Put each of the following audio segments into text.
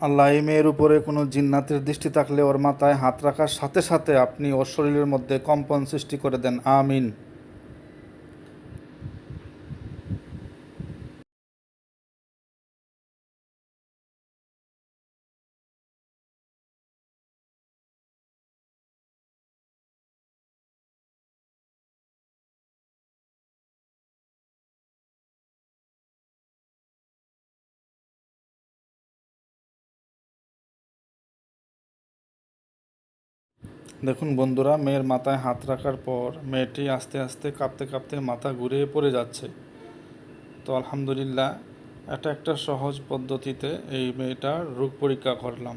আল্লাহ মেয়ের উপরে কোনো জিন্নাতের দৃষ্টি থাকলে ওর মাথায় হাত রাখার সাথে সাথে আপনি ওর শরীরের মধ্যে কম্পন সৃষ্টি করে দেন। আমিন। দেখুন বন্ধুরা, মেয়ের মাথায় হাত রাখার পর মেয়েটি আস্তে আস্তে কাঁপতে কাঁপতে মাথা ঘুরে পড়ে যাচ্ছে। তো আলহামদুলিল্লাহ, এটা একটা সহজ পদ্ধতিতে এই মেয়েটার রোগ পরীক্ষা করলাম।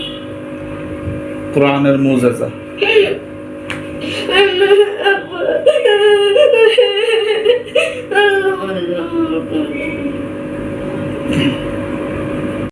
কোরআনের মুজাজা